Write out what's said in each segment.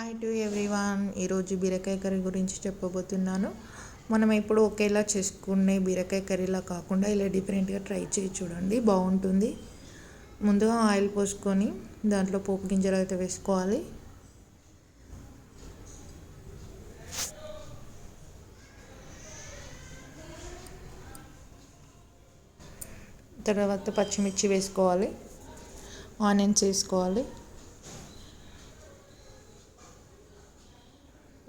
Hi to everyone ఈరోజు బీరకాయ curry గురించి చెప్పబోతున్నాను. మనం ఎప్పుడు ఒకేలా చేసుకునే బీరకాయ కర్రీలా కాకుండా ఇలా డిఫరెంట్గా ట్రై చేయి చూడండి. బాగుంటుంది. ముందుగా ఆయిల్ పోసుకొని దాంట్లో పోపు గింజలు అయితే వేసుకోవాలి. తర్వాత పచ్చిమిర్చి వేసుకోవాలి. ఆనియన్స్ వేసుకోవాలి.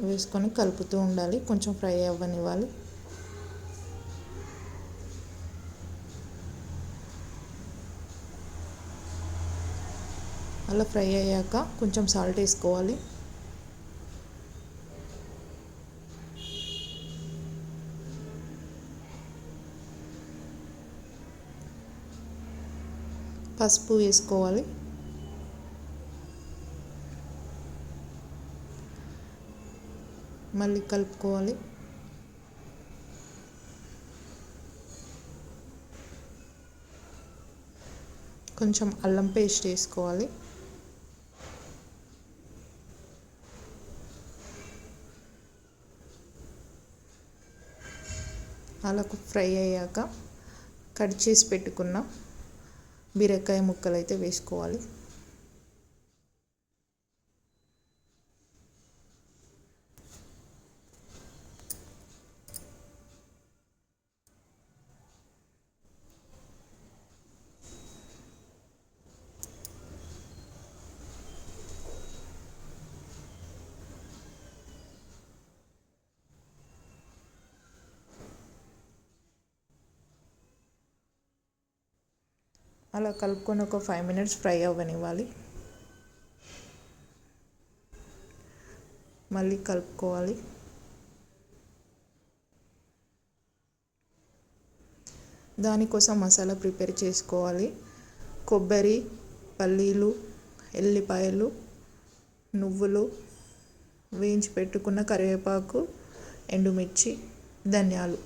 వేసుకొని కలుపుతూ ఉండాలి. కొంచెం ఫ్రై అవ్వనివ్వాలి. అలా ఫ్రై అయ్యాక కొంచెం సాల్ట్ వేసుకోవాలి. పసుపు వేసుకోవాలి. మళ్ళీ కలుపుకోవాలి. కొంచెం అల్లం పేస్ట్ వేసుకోవాలి. అలా ఫ్రై అయ్యాక కట్ చేసి పెట్టుకున్న బీరకాయ ముక్కలు అయితే వేసుకోవాలి. అలా కలుపుకొని ఒక ఫైవ్ మినిట్స్ ఫ్రై అవ్వనివ్వాలి. మళ్ళీ కలుపుకోవాలి. దానికోసం మసాలా ప్రిపేర్ చేసుకోవాలి. కొబ్బరి పల్లీలు ఎల్లిపాయలు నువ్వులు వేయించి పెట్టుకున్న కరివేపాకు ఎండుమిర్చి ధనియాలు.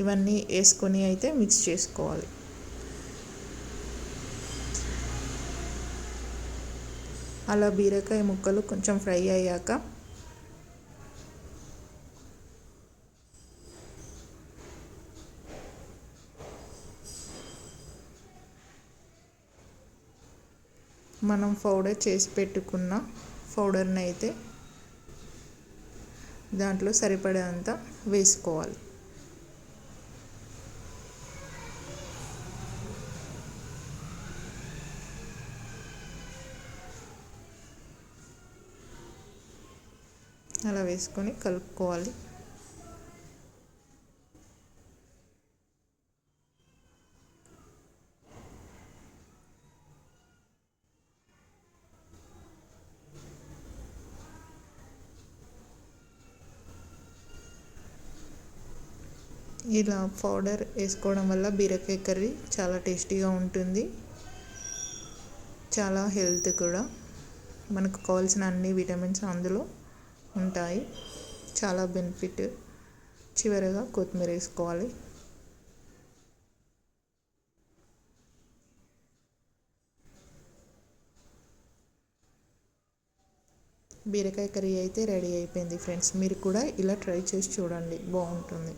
ఇవన్నీ వేసుకొని అయితే మిక్స్ చేసుకోవాలి. అలా బీరకాయ ముక్కలు కొంచెం ఫ్రై అయ్యాక మనం పౌడర్ చేసి పెట్టుకున్న పౌడర్ని అయితే దాంట్లో సరిపడేంత వేసుకోవాలి. అలా వేసుకొని కలుపుకోవాలి. ఇలా పౌడర్ వేసుకోవడం వల్ల బీరకాయ కర్రీ చాలా టేస్టీగా ఉంటుంది. చాలా హెల్త్ కూడా. మనకు కావాల్సిన అన్ని విటమిన్స్ అందులో ఉంటాయి. చాలా బెనిఫిట్ చివరగా కొత్తిమీర వేసుకోవాలి. బీరకాయ కర్రీ అయితే రెడీ అయిపోయింది ఫ్రెండ్స్. మీరు కూడా ఇలా ట్రై చేసి చూడండి. బాగుంటుంది.